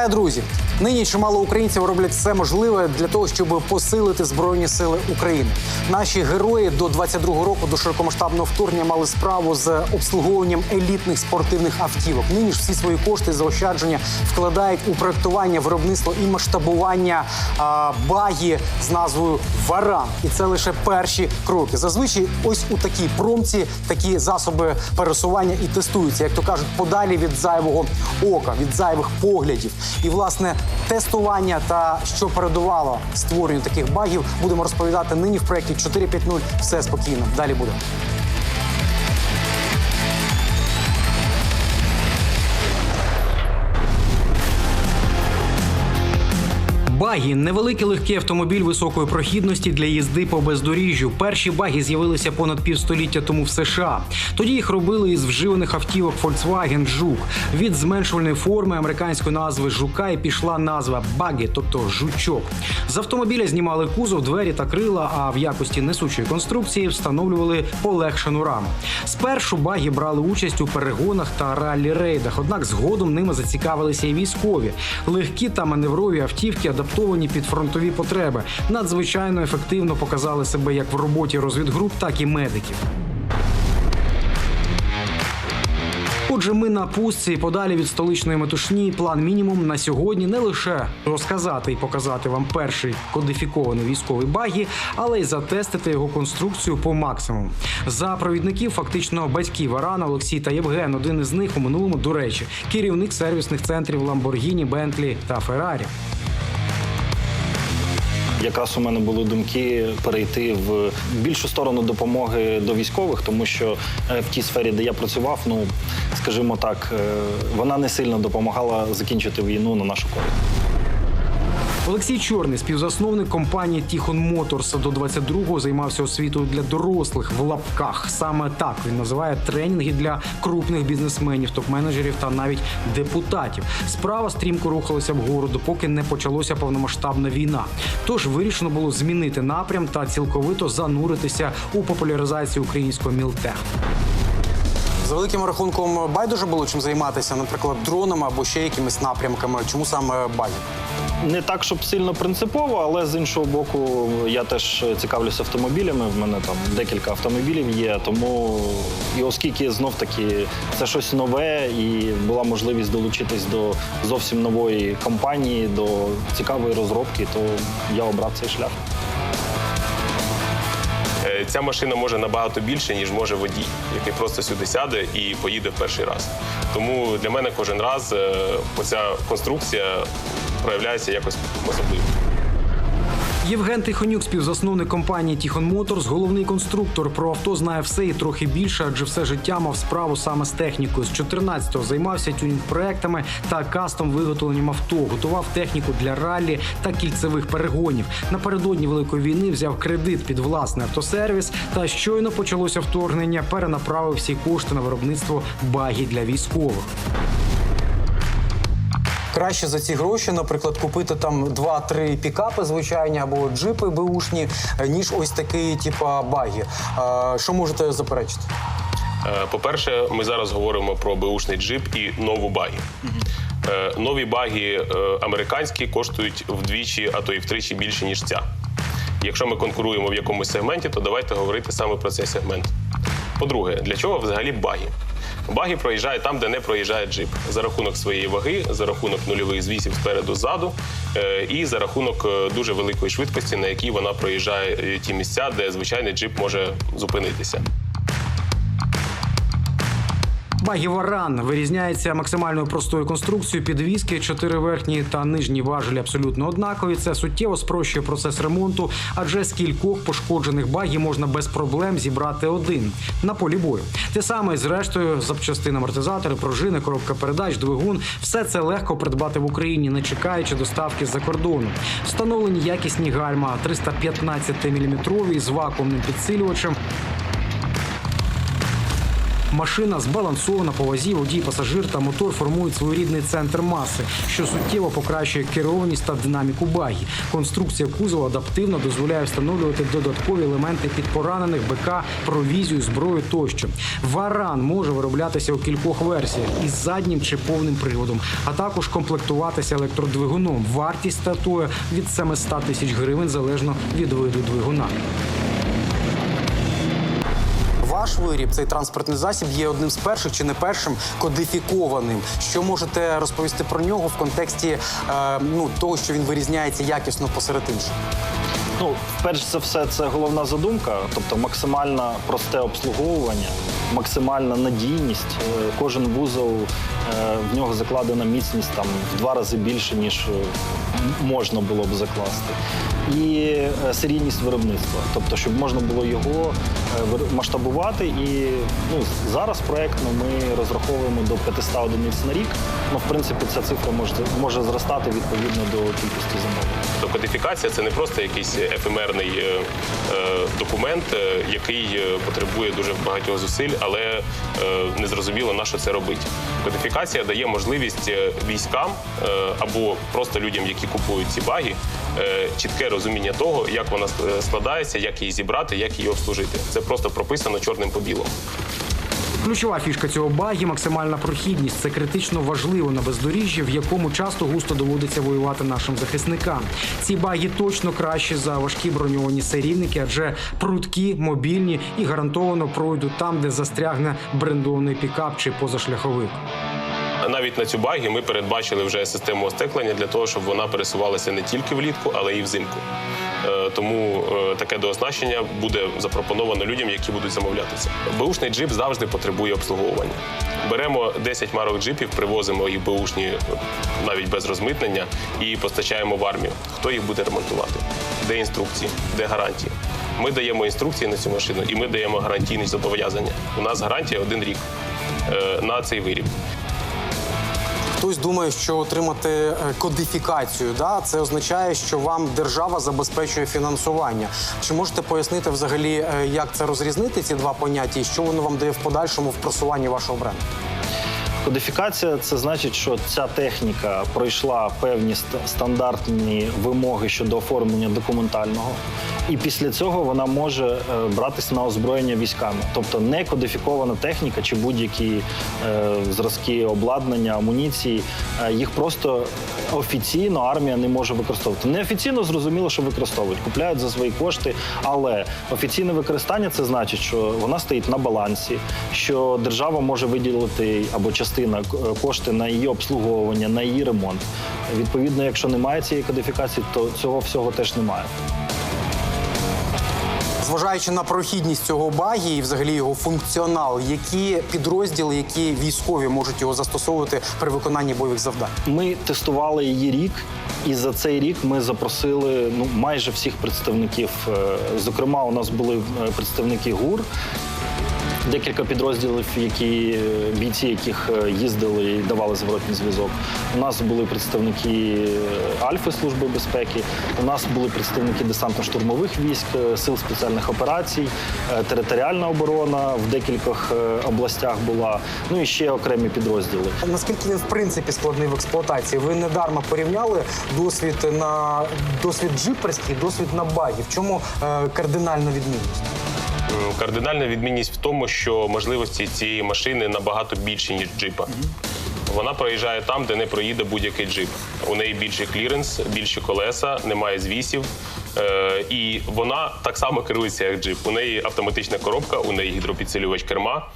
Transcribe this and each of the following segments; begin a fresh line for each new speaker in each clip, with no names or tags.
Вітаю, друзі! Нині чимало українців роблять все можливе для того, щоб посилити збройні сили України. Наші герої до 22-го року до широкомасштабного вторгнення мали справу з обслуговуванням елітних спортивних автівок. Нині ж всі свої кошти заощадження вкладають у проектування, виробництво і масштабування а, багі з назвою Варан. І це лише перші кроки. Зазвичай, ось у такій промці такі засоби пересування і тестуються, як то кажуть, подалі від зайвого ока, від зайвих поглядів. І власне тестування та що передувало створенню таких багів, будемо розповідати нині в проєкті 4.5.0. Все спокійно. Далі буде. Багі невеликий легкий автомобіль високої прохідності для їзди по бездоріжжю. Перші багі з'явилися понад півстоліття тому в США. Тоді їх робили із вживаних автівок Volkswagen Жук. Від зменшувальної форми американської назви жука і пішла назва багі, тобто жучок. З автомобіля знімали кузов, двері та крила, а в якості несучої конструкції встановлювали полегшену раму. Спершу багі брали участь у перегонах та раллі-рейдах, однак згодом ними зацікавилися і військові. Легкі та маневрові автівки адаптовані під фронтові потреби. Надзвичайно ефективно показали себе як в роботі розвідгруп, так і медиків. Отже, ми на пустці подалі від столичної метушні. План мінімум на сьогодні не лише розказати і показати вам перший кодифікований військовий багі, але й затестити його конструкцію по максимуму. За провідників фактично батьків Арана, Олексій та Євген. Один із них у минулому, до речі, керівник сервісних центрів Lamborghini, Bentley та Ferrari.
Якраз у мене були думки перейти в більшу сторону допомоги до військових, тому що е, в тій сфері, де я працював, ну скажімо так, е, вона не сильно допомагала закінчити війну на нашу користь.
Олексій Чорний, співзасновник компанії Тіхон Моторс, до 22-го займався освітою для дорослих в лапках. Саме так він називає тренінги для крупних бізнесменів, топ-менеджерів та навіть депутатів. Справа стрімко рухалася вгору, допоки не почалося повномасштабна війна. Тож вирішено було змінити напрям та цілковито зануритися у популяризацію українського мілтеху. З великим рахунком байдуже було чим займатися, наприклад, дронами або ще якимись напрямками. Чому саме баги?
Не так, щоб сильно принципово, але з іншого боку, я теж цікавлюся автомобілями. В мене там декілька автомобілів є. Тому і оскільки знов таки це щось нове, і була можливість долучитись до зовсім нової компанії, до цікавої розробки, то я обрав цей шлях.
Е, Ця машина може набагато більше, ніж може водій, який просто сюди сяде і поїде в перший раз. Тому для мене кожен раз е, оця конструкція проявляється якось особливо.
Євген Тихонюк, співзасновник компанії Тіхон Моторс, головний конструктор. Про авто знає все і трохи більше, адже все життя мав справу саме з технікою. З 14-го займався тюнінг-проектами та кастом виготовленням авто. Готував техніку для раллі та кільцевих перегонів. Напередодні великої війни взяв кредит під власний автосервіс. Та щойно почалося вторгнення. Перенаправив всі кошти на виробництво багі для військових. Краще за ці гроші, наприклад, купити там 2-3 пікапи звичайні або джипи беушні, е, ніж ось такий, типа багі. Що можете заперечити?
Е, По-перше, ми зараз говоримо про беушний джип і нову багі. Е, Нові багі е, американські коштують вдвічі, а то і втричі більше, ніж ця. Якщо ми конкуруємо в якомусь сегменті, то давайте говорити саме про цей сегмент. По-друге, для чого взагалі багі? Багі проїжджає там, де не проїжджає джип, за рахунок своєї ваги, за рахунок нульових звісів спереду ззаду е, і за рахунок е, дуже великої швидкості, на якій вона проїжджає е, ті місця, де звичайний джип може зупинитися.
Багі Варан вирізняється максимально простою конструкцією підвіски, чотири верхні та нижні важелі абсолютно однакові. Це суттєво спрощує процес ремонту, адже з кількох пошкоджених багі можна без проблем зібрати один на полі бою. Те саме і з рештою запчастин амортизатори, пружини, коробка передач, двигун. Все це легко придбати в Україні, не чекаючи доставки з-за кордону. Встановлені якісні гальма 315 мм з вакуумним підсилювачем. Машина збалансована по вазі, водій, пасажир та мотор формують своєрідний центр маси, що суттєво покращує керованість та динаміку багі. Конструкція кузова адаптивно дозволяє встановлювати додаткові елементи під поранених БК, провізію, зброю тощо. Варан може вироблятися у кількох версіях із заднім чи повним приводом, а також комплектуватися електродвигуном. Вартість стартує від 700 тисяч гривень залежно від виду двигуна. Ваш виріб, цей транспортний засіб, є одним з перших чи не першим кодифікованим. Що можете розповісти про нього в контексті е, ну, того, що він вирізняється якісно посеред інших?
Ну, перш за все, це головна задумка, тобто максимально просте обслуговування, максимальна надійність. Е, Кожен вузол е, в нього закладена міцність там в два рази більше, ніж е, можна було б закласти. І серійність виробництва, тобто, щоб можна було його масштабувати. І ну, зараз проектно ми розраховуємо до 500 одиниць на рік. Ну, в принципі, ця цифра може, може зростати відповідно до кількості замовлень.
То кодифікація це не просто якийсь ефемерний е, документ, який потребує дуже багатьох зусиль, але е, незрозуміло на що це робить. Кодифікація дає можливість е, військам е, або просто людям, які купують ці баги, чітке розуміння того, як вона складається, як її зібрати, як її обслужити. Це просто прописано чорним по білому.
Ключова фішка цього багі максимальна прохідність. Це критично важливо на бездоріжжі, в якому часто густо доводиться воювати нашим захисникам. Ці багі точно кращі за важкі броньовані серійники, адже прудкі, мобільні і гарантовано пройдуть там, де застрягне брендований пікап чи позашляховик.
Навіть на цю багі ми передбачили вже систему остеклення для того, щоб вона пересувалася не тільки влітку, але й взимку. Е, Тому е, таке дооснащення буде запропоновано людям, які будуть замовляти це. Беушний джип завжди потребує обслуговування. Беремо 10 марок джипів, привозимо їх беушні е, навіть без розмитнення і постачаємо в армію. Хто їх буде ремонтувати? Де інструкції, де гарантії? Ми даємо інструкції на цю машину і ми даємо гарантійні зобов'язання. У нас гарантія один рік на цей виріб.
Хтось думає, що отримати е, кодифікацію, да, це означає, що вам держава забезпечує фінансування. Чи можете пояснити взагалі, е, як це розрізнити ці два поняття, і що воно вам дає в подальшому в просуванні вашого бренду?
Кодифікація це значить, що ця техніка пройшла певні стандартні вимоги щодо оформлення документального, і після цього вона може е, братись на озброєння військами. Тобто не кодифікована техніка чи будь-які е, зразки обладнання, амуніції, е, їх просто офіційно армія не може використовувати. Неофіційно зрозуміло, що використовують, купляють за свої кошти, але офіційне використання це значить, що вона стоїть на балансі, що держава може виділити або частина кошти на її обслуговування, на її ремонт. Відповідно, якщо немає цієї кодифікації, то цього всього теж немає.
Зважаючи на прохідність цього багі і взагалі його функціонал, які підрозділи, які військові можуть його застосовувати при виконанні бойових завдань?
Ми тестували її рік, і за цей рік ми запросили ну майже всіх представників. Е, Зокрема, у нас були е, представники ГУР. Декілька підрозділів, які е, бійці, яких е, їздили і давали зворотній зв'язок. У нас були представники е, Альфи служби безпеки. У нас були представники десантно-штурмових військ, сил спеціальних операцій, територіальна оборона в декількох областях була. Ну і ще окремі підрозділи.
Наскільки він в принципі складний в експлуатації? Ви недарма порівняли досвід на досвід джиперський, досвід на багі. В чому кардинальна відмінність?
М, Кардинальна відмінність в тому, що можливості цієї машини набагато більші, ніж джипа. Вона проїжджає там, де не проїде будь-який джип. У неї більший кліренс, більші колеса, немає звісів. Е, і вона так само керується, як джип. У неї автоматична коробка, у неї гідропідсилювач керма.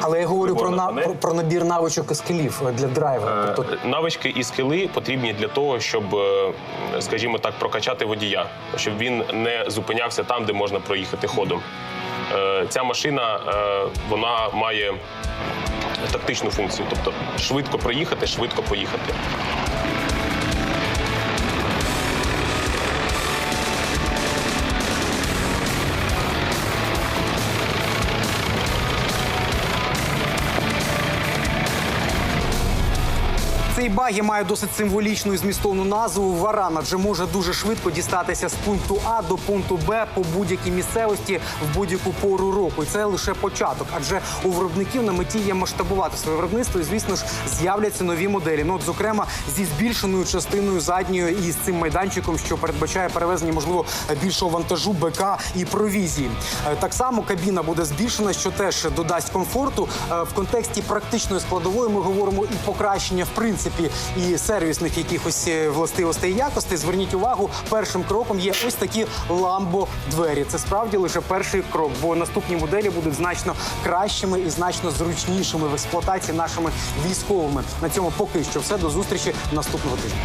Але я говорю про, на, про, про набір навичок і скілів для драйвера.
Е,
Тобто
Навички і скили потрібні для того, щоб, е, скажімо так, прокачати водія, щоб він не зупинявся там, де можна проїхати ходом. Е, Ця машина е, вона має тактичну функцію, тобто швидко проїхати, швидко поїхати.
Цей багі має досить символічну і змістовну назву Варан, адже може дуже швидко дістатися з пункту А до пункту Б по будь-якій місцевості в будь-яку пору року. І це лише початок, адже у виробників на меті є масштабувати своє виробництво, і звісно ж з'являться нові моделі. Ну, от, зокрема, зі збільшеною частиною задньої і з цим майданчиком, що передбачає перевезення, можливо, більшого вантажу, БК і провізії. Е, Так само кабіна буде збільшена, що теж додасть комфорту. Е, В контексті практичної складової ми говоримо і покращення, в принципі, і сервісних якихось е, властивостей і якостей. Зверніть увагу, першим кроком є ось такі ламбо двері. Це справді лише перший крок, бо наступні моделі будуть значно кращими і значно зручнішими в експлуатації нашими військовими. На цьому поки що все до зустрічі наступного тижня.